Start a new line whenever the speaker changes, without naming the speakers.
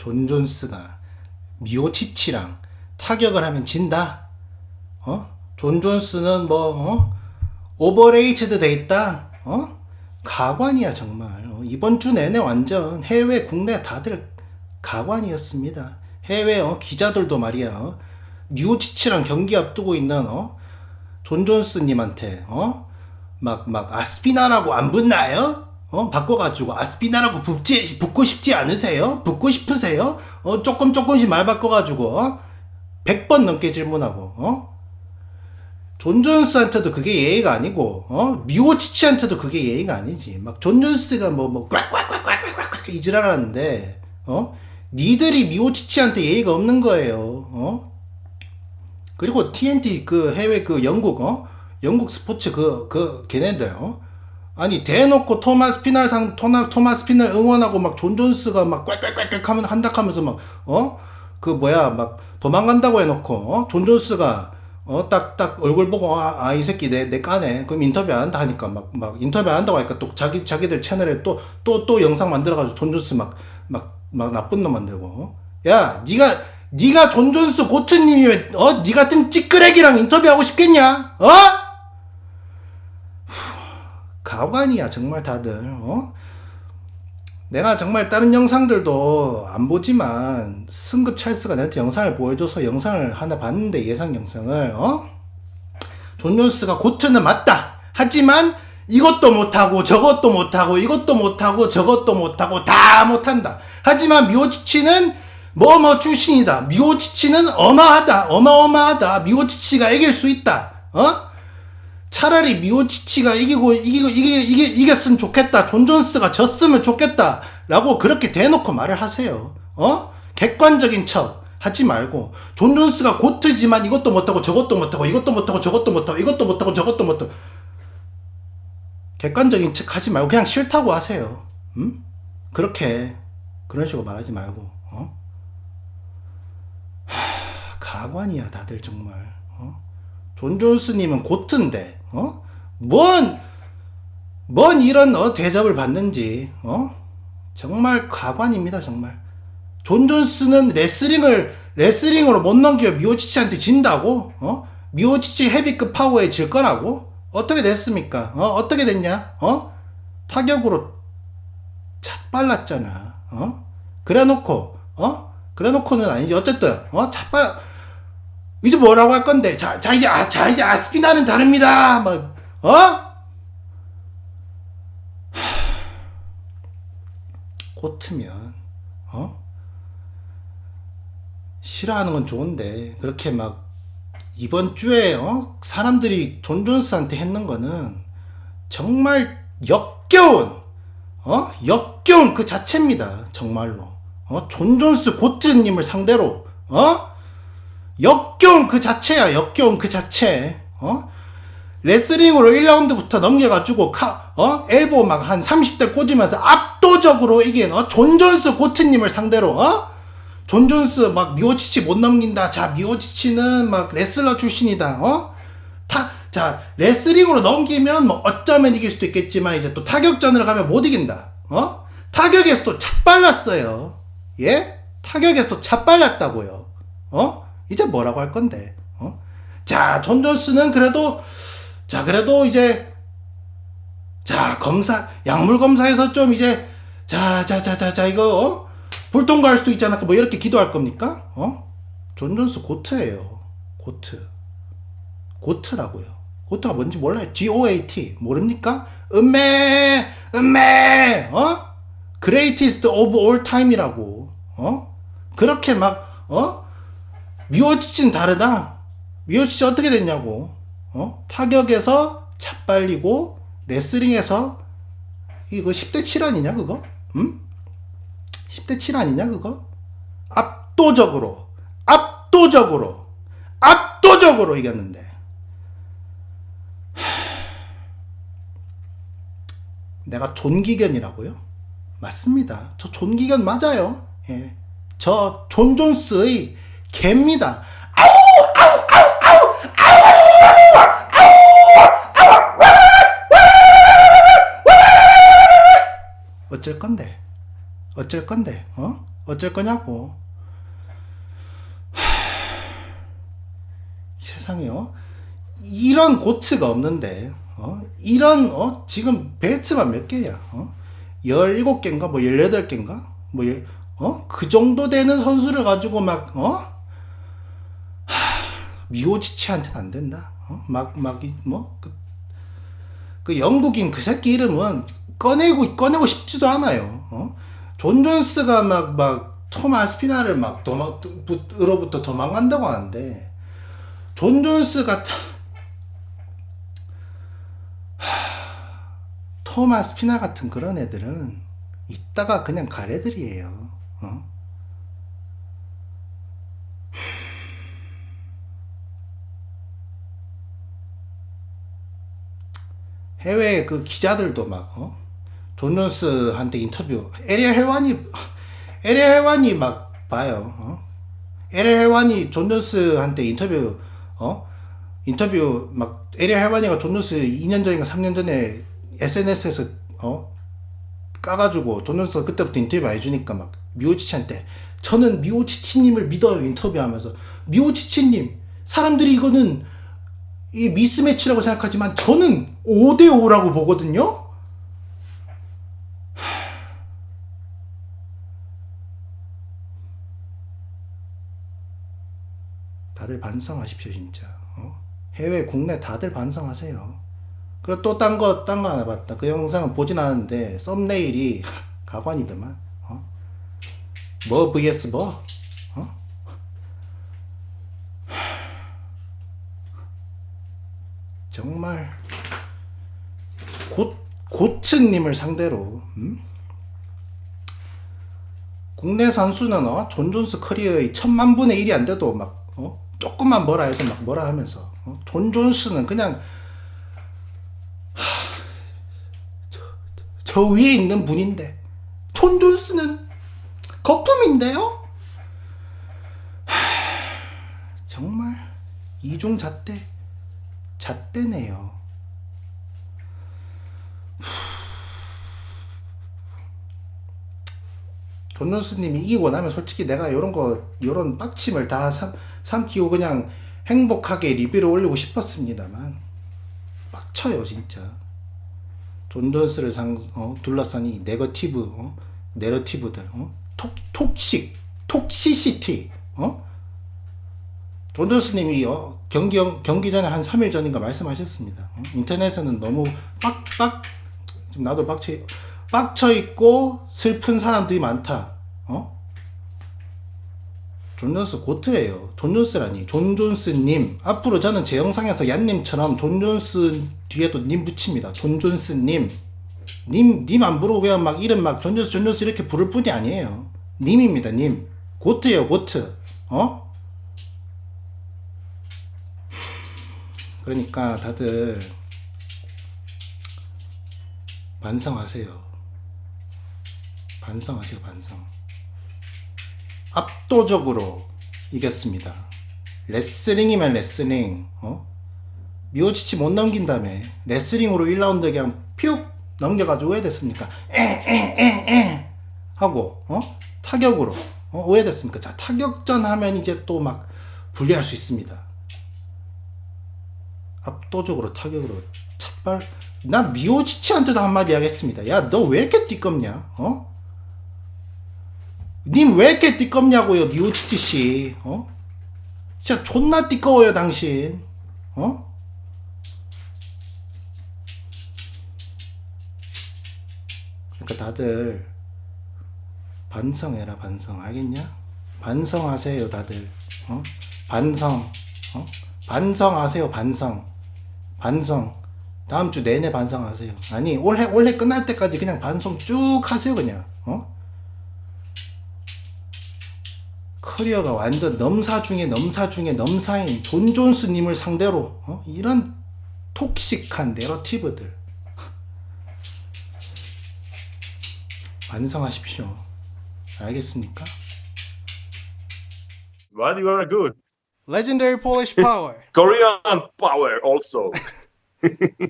존 존스가 미오치치랑 타격을 하면 진다. 어? 존 존스는 뭐 어? 오버레이트드 돼 있다. 어? 가관이야 정말. 어, 이번 주 내내 완전 해외 국내 다들 가관이었습니다. 해외 어, 기자들도 말이야. 어? 미오치치랑 경기 앞두고 있는 어? 존 존스님한테 어? 막 막 아스피나라고 안 붙나요? 어 바꿔가지고 아스피나라고 붙지 붙고 싶지 않으세요? 붙고 싶으세요? 어 조금 조금씩 말 바꿔가지고 어? 100번 넘게 질문하고 어? 존 존스한테도 그게 예의가 아니고 어 미오치치한테도 그게 예의가 아니지 막 존 존스가 뭐뭐 꽉꽉꽉꽉꽉꽉 이지랄하는데 어 니들이 미오치치한테 예의가 없는 거예요 어 그리고 TNT 그 해외 그 영국 어 영국 스포츠 그 그 걔네들 어 아니 대놓고 토마스 피날 상 토나 토마스 피날 응원하고 막 존 존스가 막 꽥꽥꽥꽥 하면 한다 하면서 막 어? 그 뭐야 막 도망간다고 해놓고 어 존 존스가 어? 딱딱 얼굴 보고 아이 새끼 내 내 까네. 그럼 인터뷰 안 한다 하니까 막 막 인터뷰 안 한다고 하니까 또 자기 자기들 채널에 또 또또 영상 만들어가지고 존 존스 막 막 막 나쁜 놈 만들고 어? 야 니가 니가 존 존스 고트님이 어니 같은 찌끄레기랑 인터뷰하고 싶겠냐? 어? 가관이야 정말 다들 어? 내가 정말 다른 영상들도 안 보지만 승급 찰스가 나한테 영상을 보여줘서 영상을 하나 봤는데 예상 영상을 어? 존 존스가 고트는 맞다 하지만 이것도 못하고 저것도 못하고 이것도 못하고 저것도 못하고 다 못한다 하지만 미오치치는 뭐뭐 출신이다 미오치치는 어마하다 어마어마하다 미오치치가 이길 수 있다 어? 차라리 미오치치가 이기고 이기고 이기 이기 이겼으면 좋겠다. 존 존스가 졌으면 좋겠다. 라고 그렇게 대놓고 말을 하세요. 어? 객관적인 척 하지 말고 존 존스가 고트지만 이것도 못하고 저것도 못하고 이것도 못하고 저것도 못하고 이것도 못하고 저것도 못하고 객관적인 척 하지 말고 그냥 싫다고 하세요. 음? 그렇게 그런 식으로 말하지 말고 어? 하, 가관이야 다들 정말 어? 존 존스님은 고트인데, 어? 뭔, 뭔 이런, 어, 대접을 받는지, 어? 정말 가관입니다, 정말. 존 존스는 레슬링을, 레슬링으로 못 넘겨 미오치치한테 진다고? 어? 미오치치 헤비급 파워에 질 거라고? 어떻게 됐습니까? 어? 어떻게 됐냐? 어? 타격으로 차 빨랐잖아. 어? 그래 놓고, 어? 그래 놓고는 아니지. 어쨌든, 어? 차 빨, 이제 뭐라고 할 건데? 자, 자 이제 아, 자 이제 아스피나는 다릅니다. 막 어? 코트면 어? 싫어하는 건 좋은데 그렇게 막 이번 주에 어? 사람들이 존 존스한테 했는 거는 정말 역겨운 어? 역겨운 그 자체입니다. 정말로. 어? 존 존스 고트님을 상대로 어? 역겨운 그 자체야, 역겨운 그 자체. 어? 레슬링으로 1라운드부터 넘겨가지고, 카, 어? 엘보 막 한 30대 꽂으면서 압도적으로 이긴, 어? 존 존스 고트님을 상대로, 어? 존 존스 막 미오치치 못 넘긴다. 자, 미오치치는 막 레슬러 출신이다. 어? 타, 자, 레슬링으로 넘기면 뭐 어쩌면 이길 수도 있겠지만 이제 또 타격전으로 가면 못 이긴다. 어? 타격에서도 차빨랐어요. 예? 타격에서도 차빨랐다고요. 어? 이제 뭐라고 할 건데, 어? 자, 존 존스는 그래도, 자, 그래도 이제, 자, 검사, 약물 검사에서 좀 이제, 자, 자, 자, 자, 자, 이거, 어? 불통과할 수도 않을까? 뭐 이렇게 기도할 겁니까? 어? 존 존스 고트예요. 고트. 고트라고요. 고트가 뭔지 몰라요. G-O-A-T. 모릅니까? 음메! 음메! 어? 오브 올 타임이라고. 어? 그렇게 막, 어? 미오치치는 다르다. 미오치치 어떻게 됐냐고. 어? 타격에서 차빨리고 레슬링에서 이거 10대 7 아니냐 그거? 응? 10대 7 아니냐 그거? 압도적으로 압도적으로 압도적으로 이겼는데 하... 내가 존기견이라고요? 맞습니다. 저 존기견 맞아요. 예. 저 존존스의 개입니다. 어쩔 건데? 어쩔 건데? 어? 어쩔 거냐고. 하... 세상에요. 이런 고츠가 없는데, 어? 이런, 어? 지금 벨트만 몇 개야, 어? 17개인가? 뭐 18개인가? 뭐, 예- 어? 그 정도 되는 선수를 가지고 막, 어? 미오치치한테는 안 된다. 어? 막, 막, 이- 뭐, 그, 그 영국인 그 새끼 이름은 꺼내고, 꺼내고 싶지도 않아요. 어? 존 존스가 막, 막, 톰 아스피나를 막 도망, 부- 으로부터 도망간다고 하는데, 존 존스가, 타- 하, 톰 아스피나 같은 그런 애들은 이따가 그냥 갈 애들이에요. 어? 해외 그 기자들도 막, 어? 존 존스한테 인터뷰, 에리얼 헬완이, 에리얼 헬완이 막 봐요, 어? 에리얼 헬완이 존 존스한테 인터뷰, 어? 인터뷰 막, 에리얼 헬완이가 존 존스 2년 전인가 3년 전에 SNS에서, 어? 까가지고 존 존스가 그때부터 인터뷰 많이 주니까 막, 미오치치한테, 저는 미오치치님을 믿어요, 인터뷰하면서. 미오치치님, 사람들이 이거는 이 미스매치라고 생각하지만 저는 5대5라고 보거든요? 다들 반성하십시오, 진짜. 어? 해외, 국내 다들 반성하세요. 그리고 또 딴 거, 딴 거 하나 봤다. 그 영상은 보진 않았는데, 썸네일이 가관이더만. 어? 뭐 vs 뭐? 정말 고, 고츠님을 상대로 음? 국내 선수는 어? 존 존스 커리어의 천만 분의 일이 안 돼도 막 어? 조금만 뭐라 해도 막 뭐라 하면서 어? 존 존스는 그냥 하, 저, 저 위에 있는 분인데 존 존스는 거품인데요? 하, 정말 이중 잣대 잣대네요. 존존스님이 이기고 나면 솔직히 내가 이런 거 이런 빡침을 다 삼, 삼키고 그냥 행복하게 리뷰를 올리고 싶었습니다만 빡쳐요 진짜. 존존스를 상, 어, 둘러싼 이 네거티브 어? 내러티브들 어? 톡, 톡식 톡시시티 어? 존존스님이 어, 경기 경기 전에 한 3일 전인가 말씀하셨습니다. 어? 인터넷에는 너무 빡빡 지금 나도 빡쳐 빡쳐 있고 슬픈 사람들이 많다. 어? 존 존스 고트예요. 존 존스라니. 존 존스님. 앞으로 저는 제 영상에서 얀님처럼 존 존스 뒤에도 님 붙입니다. 존 존스님. 님, 님 안 부르고 그냥 막 이름 막 존 존스, 존 존스 이렇게 부를 뿐이 아니에요. 님입니다, 님. 고트예요, 고트. 어? 그러니까 다들 반성하세요. 반성하세요, 반성. 압도적으로 이겼습니다. 레슬링이면 레슬링, 어? 미오치치 못 넘긴다며. 레슬링으로 1라운드 그냥 퓨 넘겨가지고 왜 됐습니까? 에에에에 하고, 어? 타격으로, 어? 왜 됐습니까? 자, 타격전 하면 이제 또 막 불리할 수 있습니다. 압도적으로 타격으로 찻발 나 미오치치한테도 한마디 하겠습니다. 야, 너 왜 이렇게 띠껍냐? 어? 님 왜 이렇게 띠껍냐고요, 미오치치 씨. 어? 진짜 존나 띠꺼워요, 당신. 어? 그러니까 다들 반성해라, 반성. 알겠냐? 반성하세요, 다들. 어? 반성. 어? 반성하세요, 반성. 반성. 다음 주 내내 반성하세요. 아니, 올해, 올해 끝날 때까지 그냥 반성 쭉 하세요, 그냥. 어? 커리어가 완전 넘사 중에 넘사 중에 넘사인 존 존스님을 상대로, 어? 이런 톡식한 내러티브들. 반성하십시오. 알겠습니까?
But you are good.
Legendary Polish Power.
Korean power also.